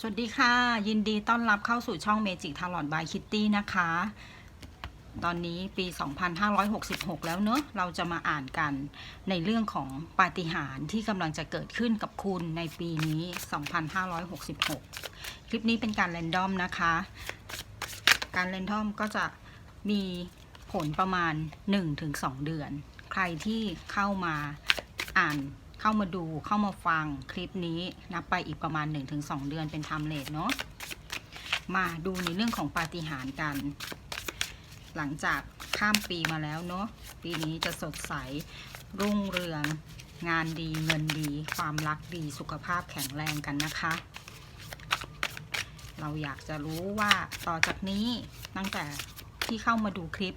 สวัสดีค่ะ ยินดีต้อนรับเข้าสู่ช่อง Magic Talent by Kitty นะคะ ตอนนี้ปี 2566 แล้วเนอะเราจะมาอ่านกันในเรื่องของปาฏิหาริย์ที่กำลังจะเกิดขึ้นกับคุณในปีนี้ 2566 คลิปนี้เป็นการแรนดอมนะคะ การแรนดอมก็จะมีผลประมาณ 1-2 เดือน ใครที่เข้ามาอ่าน เข้ามาดูเข้ามาฟังคลิปนี้นับไปอีกประมาณ 1-2 เดือนเป็นไทม์เลทเนาะมาดูในเรื่องของปาฏิหาริย์กัน หลังจากข้ามปีมาแล้วเนาะปีนี้จะสดใส รุ่งเรือง งานดีเงินดี ความรักดีสุขภาพแข็งแรงกันนะคะ เราอยากจะรู้ว่าต่อจากนี้ตั้งแต่ที่เข้ามาดูคลิป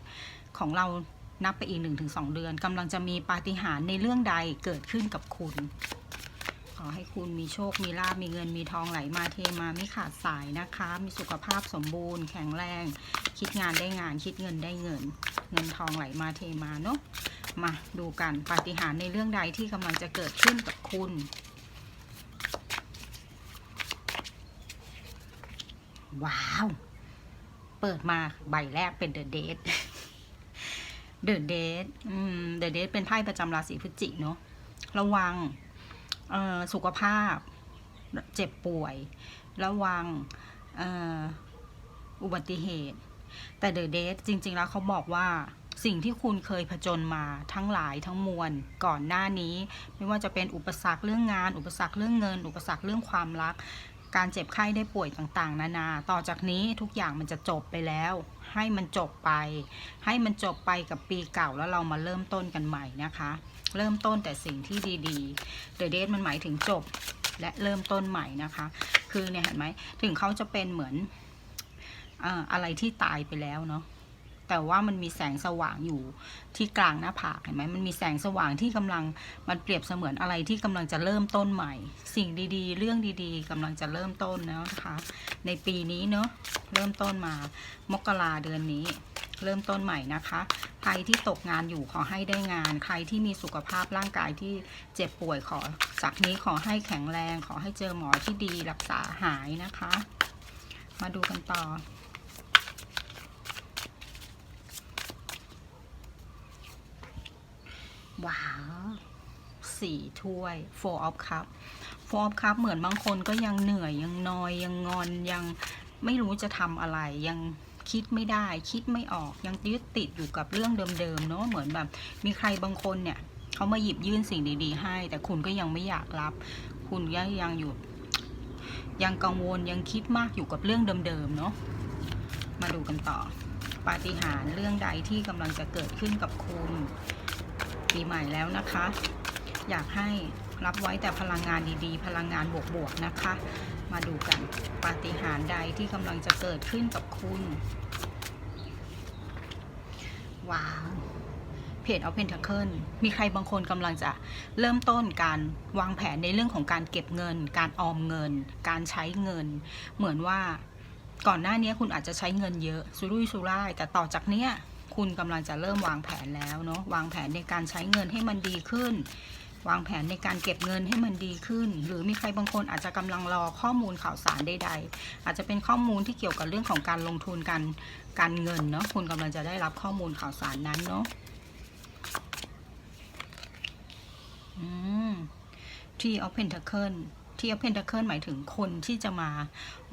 ของเรา นับไปอีก 1-2 เดือนกำลังจะมีปาฏิหาริย์ในเรื่องใดเกิดขึ้นกับคุณ ขอให้คุณมีโชค มีลาบมีเงินมีทองไหลมาเทมาไม่ขาดสายนะคะ มีสุขภาพสมบูรณ์ แข็งแรง คิดงานได้งานคิดเงินได้เงิน เงินทองไหลมาเทมาเนาะมาดูกันปาฏิหาริย์ในเรื่องใดที่กำลังจะเกิดขึ้นกับคุณว้าว เปิดมาใบแรกเป็น The Date The Date อืม The Date เป็นไพ่ประจำราศีพฤศจิกเนาะ ระวังเอ่อสุขภาพ เจ็บป่วย ระวังเอ่ออุบัติเหตุ แต่ The Date จริง ๆ แล้วเขาบอกว่าสิ่งที่คุณเคยผจญมาทั้งหลายทั้งมวลก่อนหน้านี้ ไม่ว่าจะเป็นอุปสรรคเรื่องงาน อุปสรรคเรื่องเงิน อุปสรรคเรื่องความรัก การเจ็บไข้ได้ป่วยต่างๆ นานา ต่อจากนี้ทุกอย่างมันจะจบไปแล้ว ให้มันจบไป ให้มันจบไปกับปีเก่าแล้วเรามาเริ่มต้นกันใหม่นะคะ เริ่มต้นแต่สิ่งที่ดีๆ The Date มันหมายถึงจบและเริ่มต้นใหม่นะคะ คือเนี่ยเห็นไหมถึงเขาจะเป็นเหมือนออะไรที่ตายไปแล้วเนาะ แต่ว่ามันมีแสงสว่างอยู่ที่กลางหน้าผากเห็นไหมมันมีแสงสว่างที่กำลังมันเปรียบเสมือนอะไรที่กำลังจะเริ่มต้นใหม่ สิ่งดีๆ เรื่องดีๆกำลังจะเริ่มต้นแล้วนะคะในปีนี้เนาะเริ่มต้นมามกราเดือนนี้ เริ่มต้นใหม่นะคะ ใครที่ตกงานอยู่ขอให้ได้งาน ใครที่มีสุขภาพร่างกายที่เจ็บป่วยขอจากนี้ขอให้แข็งแรง ขอให้เจอหมอที่ดีรักษาหายนะคะ มาดูกันต่อ ว้าวสี่ถ้วย four of cup four of cup เหมือนบางคนก็ยังเหนื่อยยังนอยยังงอนยังไม่รู้จะทำอะไรยังคิดไม่ได้คิดไม่ออกยังยึดติดอยู่กับเรื่องเดิมๆเนาะเหมือนแบบ มีใครบางคนเนี่ยเขามาหยิบยื่นสิ่งดีๆให้ แต่คุณก็ยังไม่อยากรับ คุณยังยังอยู่ ยังกังวลยังคิดมากอยู่กับเรื่องเดิมๆเนาะมาดูกันต่อ ปาฏิหาริย์เรื่องใดที่กำลังจะเกิดขึ้นกับคุณ ปีใหม่แล้วนะคะ อยากให้รับไว้แต่พลังงานดีๆ พลังงานบวกๆนะคะ มาดูกันปาฏิหาริย์ใดที่กำลังจะเกิดขึ้นกับคุณ ว้าวเพจเอาเพนท c เคิลมีใครบางคนกำลังจะเริ่มต้นการวางแผนในเรื่องของการเก็บเงิน การออมเงิน การใช้เงิน เหมือนว่าก่อนหน้านี้คุณอาจจะใช้เงินเยอะสุรุ่ยสุร่าย แต่ต่อจากเนี้ย คุณกำลังจะเริ่มวางแผนแล้วเนาะวางแผนในการใช้เงินให้มันดีขึ้น วางแผนในการเก็บเงินให้มันดีขึ้น หรือมีใครบางคนอาจจะกำลังรอข้อมูลข่าวสารใด ๆ อาจจะเป็นข้อมูลที่เกี่ยวกับเรื่องของการลงทุนการการเงินเนาะคุณกำลังจะได้รับข้อมูลข่าวสารนั้นเนาะอืมที่ of Pentacle ที่ of Pentacle หมายถึงคนที่จะมา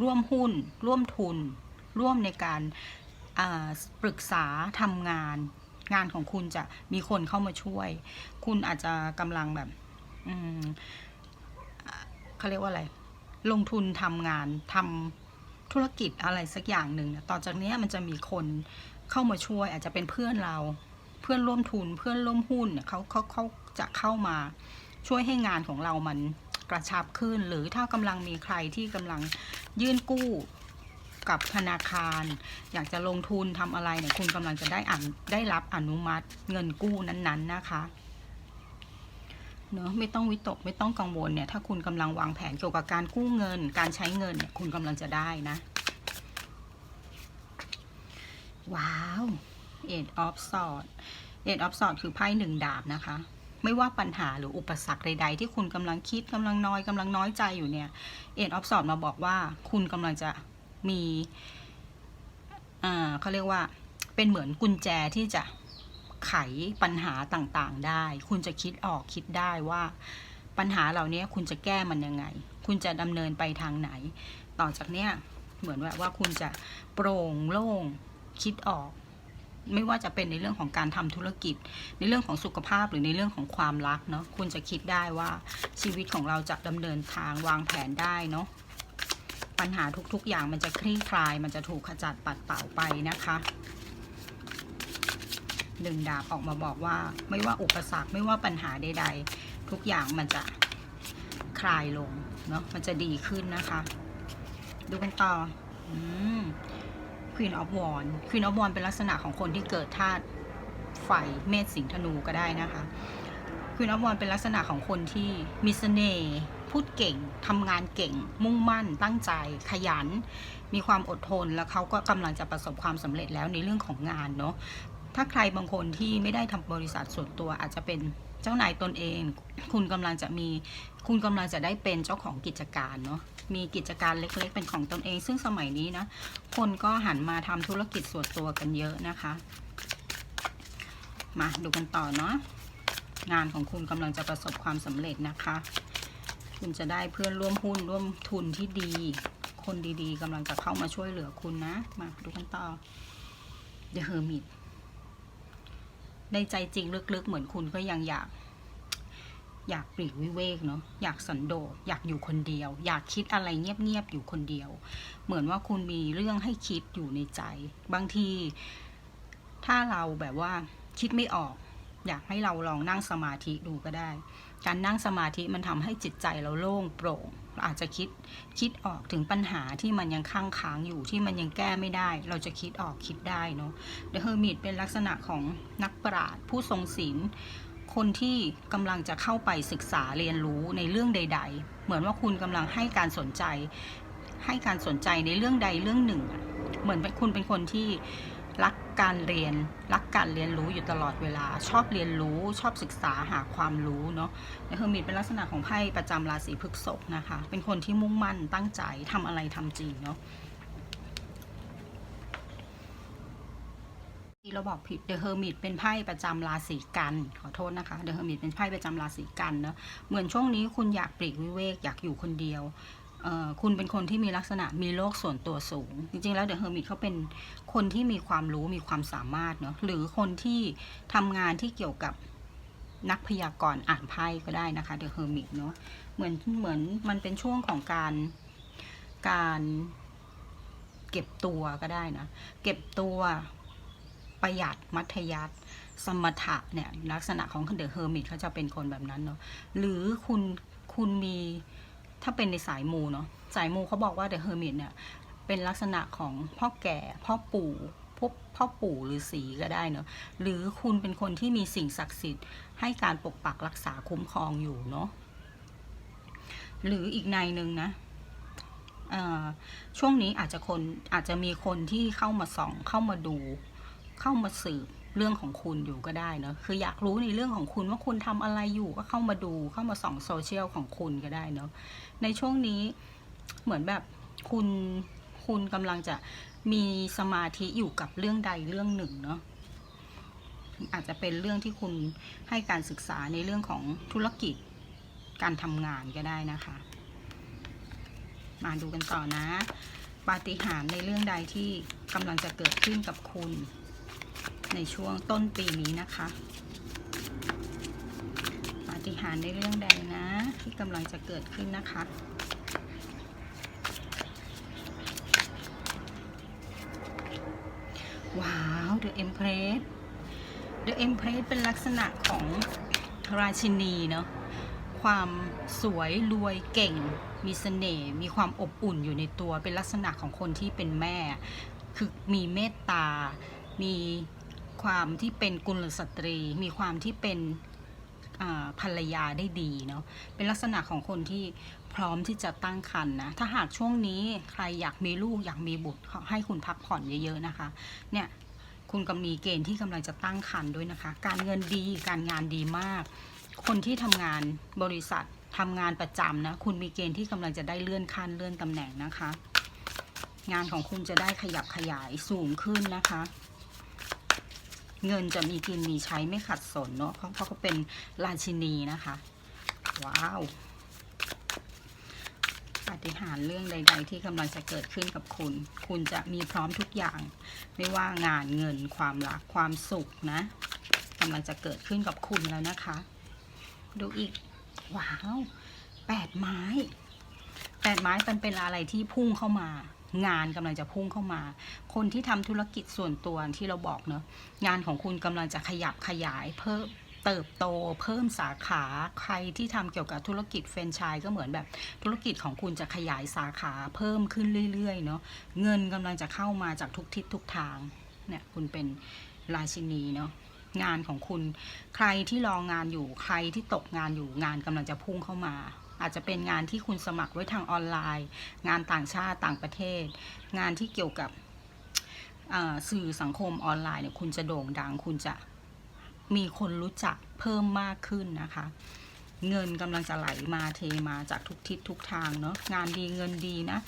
ร่วมหุ้น ร่วมทุน ร่วมในการ ปรึกษาทำงาน งานของคุณจะมีคนเข้ามาช่วย คุณอาจจะกำลังแบบอืมเขาเรียกว่าอะไร ลงทุนทำงานทำธุรกิจอะไรสักอย่างหนึ่งเนี่ยต่อจากนี้มันจะมีคนเข้ามาช่วย อาจจะเป็นเพื่อนเรา เพื่อนร่วมทุน เพื่อนร่วมหุ้นเนี่ยเขาเขาเขาจะเข้ามาช่วยให้งานของเรามันกระชับขึ้น หรือถ้ากำลังมีใครที่กำลังยื่นกู้ กับธนาคาร อยากจะลงทุนทำอะไรเนี่ยคุณกำลังจะได้อ่านได้รับอนุมัติเงินกู้นั้นๆนะคะเนอะไม่ต้องวิตกไม่ต้องกังวลเนี่ยถ้าคุณกำลังวางแผนเกี่ยวกับการกู้เงิน การใช้เงินเนี่ยคุณกำลังจะได้นะว้าว Eight of Swords Eight of Swords คือไพ่หนึ่งดาบนะคะ ไม่ว่าปัญหาหรืออุปสรรคใด ๆ ที่คุณกำลังคิดกำลังน้อยกำลังน้อยใจอยู่เนี่ยเอ็ดออฟสอดมาบอกว่าคุณกำลังจะ มีอ่าเขาเรียกว่าเป็นเหมือนกุญแจที่จะไขปัญหาต่างๆได้ คุณจะคิดออกคิดได้ว่าปัญหาเหล่านี้คุณจะแก้มันยังไง คุณจะดำเนินไปทางไหน ต่อจากเนี้ยเหมือนว่าว่าคุณจะโปร่งโล่งคิดออก ไม่ว่าจะเป็นในเรื่องของการทำธุรกิจ ในเรื่องของสุขภาพหรือในเรื่องของความรักเนาะคุณจะคิดได้ว่าชีวิตของเราจะดำเนินทางวางแผนได้เนาะ ปัญหาทุกๆอย่างมันจะคลี่คลาย มันจะถูกขจัดปัดเป่าไปนะคะหนึ่งดาบออกมาบอกว่า ไม่ว่าอุปสรรคไม่ว่าปัญหาใด ๆ ทุกอย่างมันจะคลายลงเนาะมันจะดีขึ้นนะคะ ดูกันต่ออืม Queen of w a n d Queen of w a n d เป็นลักษณะของคนที่เกิดธาตุไฟเมษสิงห์ธนูก็ได้นะคะ Queen of w a n d เป็นลักษณะของคนที่มีเสน่ห์ พูดเก่งทำงานเก่ง มุ่งมั่น ตั้งใจ ขยัน มีความอดทน แล้วเขาก็กำลังจะประสบความสำเร็จแล้วในเรื่องของงานเนาะถ้าใครบางคนที่ไม่ได้ทำบริษัทส่วนตัวอาจจะเป็นเจ้านายตนเอง คุณกำลังจะมี คุณกำลังจะได้เป็นเจ้าของกิจการเนาะมีกิจการเล็กๆ เป็นของตนเอง ซึ่งสมัยนี้นะ คนก็หันมาทำธุรกิจส่วนตัวกันเยอะนะคะ มาดูกันต่อเนาะงานของคุณกำลังจะประสบความสำเร็จนะคะ คุณจะได้เพื่อนร่วมหุ้นร่วมทุนที่ดี คนดีๆกำลังจะเข้ามาช่วยเหลือคุณนะ มาดูกันต่อ The Hermit ในใจจริงลึกๆ เหมือนคุณก็ยังอยากอยากปลีกวิเวกเนาะอยากสันโดษอยากอยู่คนเดียว อยากคิดอะไรเงียบๆอยู่คนเดียว เหมือนว่าคุณมีเรื่องให้คิดอยู่ในใจ บางที ถ้าเราแบบว่าคิดไม่ออก อยากให้เราลองนั่งสมาธิดูก็ได้ การนั่งสมาธิมันทำให้จิตใจเราโล่งโปร่งเราอาจจะคิดคิดออกถึงปัญหาที่มันยังค้างค้างอยู่ที่มันยังแก้ไม่ได้ เราจะคิดออกคิดได้เนาะเดอะเฮอร์มิตเป็นลักษณะของนักปราชญ์ผู้ทรงศีลคนที่กำลังจะเข้าไปศึกษาเรียนรู้ในเรื่องใด ๆ เหมือนว่าคุณกำลังให้การสนใจ ให้การสนใจในเรื่องใดเรื่องหนึ่ง เหมือนคุณเป็นคนที่ รักการเรียน รักการเรียนรู้อยู่ตลอดเวลา ชอบเรียนรู้ ชอบศึกษาหาความรู้เนาะเฮอร์มิตเป็นลักษณะของไพ่ประจำราศีพฤษภนะคะ เป็นคนที่มุ่งมั่นตั้งใจทำอะไรทำจริงเนาะที่เราบอกผิด The Hermit เป็นไพ่ประจำราศีกัน ขอโทษนะคะ The Hermit เป็นไพ่ประจำราศีกันเนอะเหมือนช่วงนี้คุณอยากปลีกวิเวก อยากอยู่คนเดียว คุณเป็นคนที่มีลักษณะมีโลกส่วนตัวสูง จริง ๆ แล้ว The Hermit เขาเป็นคนที่มีความรู้มีความสามารถเนอะหรือคนที่ทำงานที่เกี่ยวกับนักพยากรณ์อ่านไพ่ก็ได้นะคะ The Hermit เนอะเหมือนเหมือนมันเป็นช่วงของการการเก็บตัวก็ได้นะ เก็บตัวประหยัดมัธยัติสมถะเนี่ยลักษณะของเดอะเฮอร์มิตเขาจะเป็นคนแบบนั้นเนาะหรือคุณคุณมี ถ้าเป็นในสายมูเนาะสายมูเขาบอกว่าเดอะเฮอร์มิตเนี่ยเป็นลักษณะของพ่อแก่พ่อปู่พวกพ่อปู่หรือสีก็ได้เนาะหรือคุณเป็นคนที่มีสิ่งศักดิ์สิทธิ์ให้การปกปักรักษาคุ้มครองอยู่เนาะหรืออีกในหนึ่งนะช่วงนี้อาจจะคนอาจจะมีคนที่เข้ามาส่องเข้ามาดู เข้ามาสืบเรื่องของคุณอยู่ก็ได้เนอะคืออยากรู้ในเรื่องของคุณว่าคุณทำอะไรอยู่ก็เข้ามาดูเข้ามาส่องโซเชียลของคุณก็ได้เนอะในช่วงนี้เหมือนแบบคุณคุณกำลังจะมีสมาธิอยู่กับเรื่องใดเรื่องหนึ่งเนาะอาจจะเป็นเรื่องที่คุณให้การศึกษาในเรื่องของธุรกิจการทำงานก็ได้นะคะ มาดูกันต่อนะ ปาฏิหาริย์ในเรื่องใดที่กำลังจะเกิดขึ้นกับคุณ ในช่วงต้นปีนี้นะคะปาฏิหาริย์ในเรื่องใดนะ ที่กำลังจะเกิดขึ้นนะคะว้าว The Empress The Empress เป็นลักษณะของราชินีเนาะ ความสวยรวยเก่ง มีเสน่ห์ มีความอบอุ่นอยู่ในตัว เป็นลักษณะของคนที่เป็นแม่ คือมีเมตตา มี ความที่เป็นกุลสตรี มีความที่เป็นภรรยาได้ดีเนาะเป็นลักษณะของคนที่พร้อมที่จะตั้งครรภ์นะถ้าหากช่วงนี้ใครอยากมีลูกอยากมีบุตรขอให้คุณพักผ่อนเยอะๆนะคะเนี่ยคุณกำมีเกณฑ์ที่กำลังจะตั้งครรภ์ด้วยนะคะ การเงินดีการงานดีมาก คนที่ทำงานบริษัททำงานประจำนะคุณมีเกณฑ์ที่กำลังจะได้เลื่อนขั้นเลื่อนตำแหน่งนะคะ งานของคุณจะได้ขยับขยายสูงขึ้นนะคะ เงินจะมีกินมีใช้ไม่ขัดสนเนาะเพราะเพราะเขาเป็นราชินีนะคะ ว้าวปฏิหารเรื่องใด ๆ ที่กำลังจะเกิดขึ้นกับคุณ คุณจะมีพร้อมทุกอย่าง ไม่ว่างานเงินความรักความสุขนะกำลังจะเกิดขึ้นกับคุณแล้วนะคะ ดูอีก ว้าวแปดไม้แปดไม้มันเป็นอะไรที่พุ่งเข้ามา งานกำลังจะพุ่งเข้ามา คนที่ทำธุรกิจส่วนตัวที่เราบอกเนาะงานของคุณกำลังจะขยับขยายเพิ่มเติบโตเพิ่มสาขาใครที่ทำเกี่ยวกับธุรกิจแฟรนไชส์ก็เหมือนแบบธุรกิจของคุณจะขยายสาขาเพิ่มขึ้นเรื่อย ๆ เนาะเงินกำลังจะเข้ามาจากทุกทิศทุกทางเนี่ยคุณเป็นราชินีเนาะงานของคุณ ใครที่รองงานอยู่ใครที่ตกงานอยู่งานกำลังจะพุ่งเข้ามา อาจจะเป็นงานที่คุณสมัครไว้ทางออนไลน์ งานต่างชาติต่างประเทศ งานที่เกี่ยวกับสื่อสังคมออนไลน์เนี่ยคุณจะโด่งดัง คุณจะมีคนรู้จักเพิ่มมากขึ้นนะคะ เงินกำลังจะไหลมาเทมาจากทุกทิศทุกทางเนาะงานดีเงินดีนะ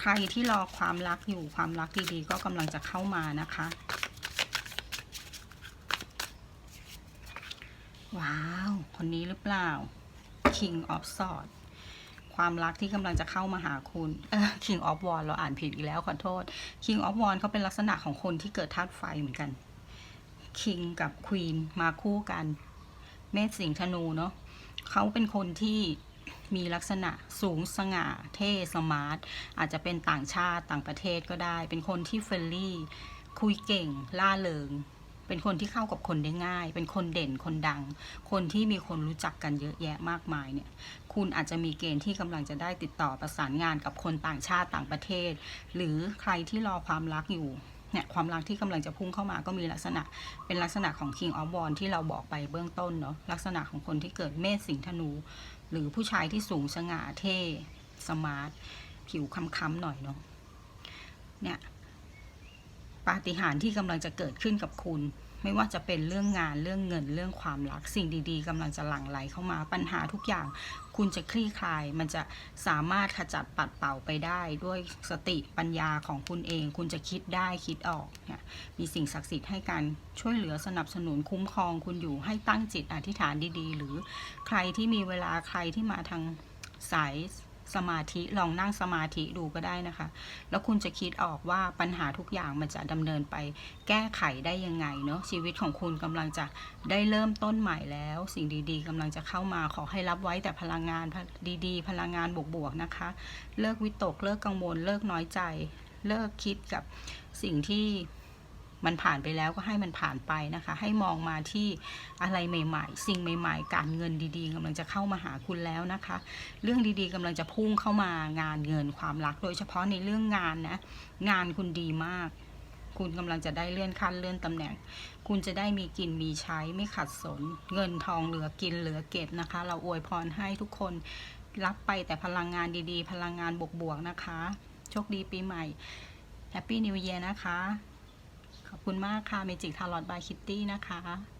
ใครที่รอความรักอยู่ความรักดีๆ ก็กำลังจะเข้ามานะคะว้าว คนนี้หรือเปล่า King of Swords ความรักที่กำลังจะเข้ามาหาคุณเออ King of Wands เราอ่านผิดอีกแล้วขอโทษ King of Wands เขาเป็นลักษณะของคนที่เกิดธาตุไฟเหมือนกัน King กับ Queen มาคู่กัน เมษสิงห์ธนูเนาะเขาเป็นคนที่มีลักษณะสูงสง่าเท่สมาร์ท อาจจะเป็นต่างชาติต่างประเทศก็ได้ เป็นคนที่เฟรนลี่ คุยเก่ง ล่าเริง เป็นคนที่เข้ากับคนได้ง่าย เป็นคนเด่นคนดัง คนที่มีคนรู้จักกันเยอะแยะมากมายเนี่ย คุณอาจจะมีเกณฑ์ที่กำลังจะได้ติดต่อประสานงานกับคนต่างชาติต่างประเทศ หรือใครที่รอความรักอยู่เนี่ยความรักที่กำลังจะพุ่งเข้ามาก็มีลักษณะเป็นลักษณะของ King of Wands ที่เราบอกไปเบื้องต้นเนาะลักษณะของคนที่เกิดเมษสิงห์ธนู หรือผู้ชายที่สูงสง่าเท่สมาร์ทผิวค้ำๆหน่อยเนาะเนี่ย ปาฏิหาริย์ที่กำลังจะเกิดขึ้นกับคุณ ไม่ว่าจะเป็นเรื่องงานเรื่องเงินเรื่องความรัก สิ่งดีๆกำลังจะหลั่งไหลเข้ามาปัญหาทุกอย่าง คุณจะคลี่คลาย มันจะสามารถขจัดปัดเป่าไปได้ด้วยสติปัญญาของคุณเอง คุณจะคิดได้คิดออกเนี่ยมีสิ่งศักดิ์สิทธิ์ให้การช่วยเหลือสนับสนุนคุ้มครอง คุณอยู่ให้ตั้งจิตอธิษฐานดีๆ หรือใครที่มีเวลาใครที่มาทางสาย สมาธิลองนั่งสมาธิดูก็ได้นะคะ แล้วคุณจะคิดออกว่าปัญหาทุกอย่างมันจะดำเนินไป แก้ไขได้ยังไงเนาะชีวิตของคุณกำลังจะได้เริ่มต้นใหม่แล้ว สิ่งดีๆกำลังจะเข้ามาขอให้รับไว้แต่พลังงานดีๆ พลังงานบวกๆนะคะ เลิกวิตกเลิกกังวลเลิกน้อยใจ เลิกคิดกับสิ่งที่ มันผ่านไปแล้วก็ให้มันผ่านไปนะคะ ให้มองมาที่อะไรใหม่ ๆ สิ่งใหม่ ๆ การเงินดีๆกำลังจะเข้ามาหาคุณแล้วนะคะ เรื่องดีๆกำลังจะพุ่งเข้ามางานเงินความรัก โดยเฉพาะในเรื่องงานนะ งานคุณดีมาก คุณกำลังจะได้เลื่อนขั้นเลื่อนตำแหน่ง คุณจะได้มีกินมีใช้ไม่ขัดสน เงินทองเหลือกินเหลือเก็บนะคะ เราอวยพรให้ทุกคนรับไปแต่พลังงานดีๆ พลังงานบวกๆนะคะ โชคดีปีใหม่แฮปปี้นิวเยียร์นะคะ ขอบคุณมากค่ะเมจิกทารอตบายคิตตี้นะคะ